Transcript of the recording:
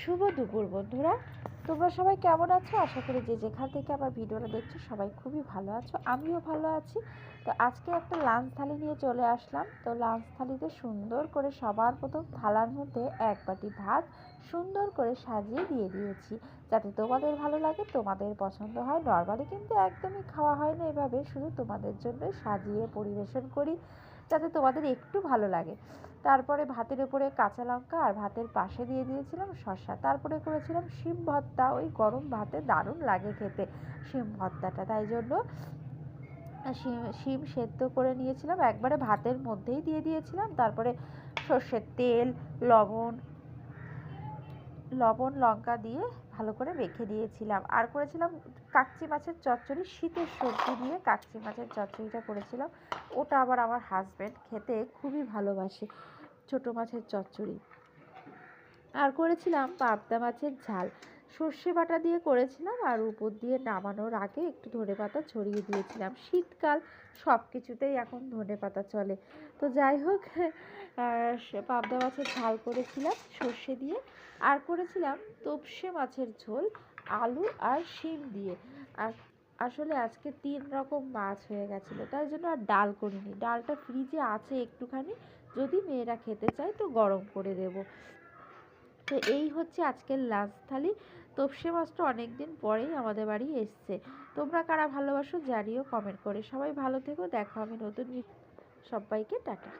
শুভ দুপুর, বন্ধুরা। তোমরা সবাই কেমন আছো? আশা করি যে যেখান থেকে আমার ভিডিওটা দেখছ, সবাই খুবই ভালো আছো। আমিও ভালো আছি। তো আজকে একটা লাঞ্চ থালি নিয়ে চলে আসলাম। তো লাঞ্চ থালিতে সুন্দর করে সবার প্রথম থালার মধ্যে এক বাটি ভাত সুন্দর করে সাজিয়ে দিয়ে দিয়েছি। যাতে তোমাদের ভালো লাগে, তোমাদের পছন্দ হয়। নর্মালি কিন্তু একদমই খাওয়া হয় না এভাবে। শুধু তোমাদের জন্য সাজিয়ে পরিবেশন করি। যাতে তোমাদের একটু ভালো লাগে। তারপরে ভাতের উপরে কাঁচা লঙ্কা আর ভাতের পাশে দিয়ে দিয়েছিলাম শসা। তারপরে করেছিলাম শিম ভর্তা। ওই গরম ভাতে দারুণ লাগে খেতে শিম ভর্তাটা। তাই জন্য শিম শিম সেদ্ধ করে নিয়েছিলাম। একবারে ভাতের মধ্যেই দিয়ে দিয়েছিলাম। তারপরে সর্ষের তেল, লবণ লবণ, লঙ্কা দিয়ে ভালো করে মেখে দিয়েছিলাম আর করেছিলাম কাকচি মাছের চচ্চড়ি, শীতের সবজি দিয়ে কাকচি মাছের চচ্চড়িটা করেছিলাম। ওটা আবার আমার হাজব্যান্ড খেতে খুবই ভালোবাসে ছোট মাছের চচ্চড়ি। আর করেছিলাম পাবদা মাছের ঝাল। সর্ষে বাটা দিয়ে করেছিলাম আর উপর দিয়ে নামানোর আগে একটু ধনে পাতা ছড়িয়ে দিয়েছিলাম। শীতকাল সব কিছুতেই এখন ধনে পাতা চলে। তো যাই হোক পাবদা মাছের ঝাল করেছিলাম সর্ষে দিয়ে। আর করেছিলাম তোপসে মাছের ঝোল, আলু আর শিম দিয়ে। আর আসলে আজকে তিন রকম মাছ হয়ে গেছিল, তাই জন্য আর ডাল করিনি। ডালটা ফ্রিজে আছে একটুখানি, যদি মেয়েরা খেতে চায় তো গরম করে দেব। তো এই হচ্ছে আজকের লাঞ্চ থালি। তোপসে মাছটা অনেক দিন পরেই আমাদের বাড়ি এসছে। তোমরা কারা ভালোবাসো জানিও কমেন্ট করে। সবাই ভালো থেকো। দেখো আমি নতুন সবাইকে। টাটা।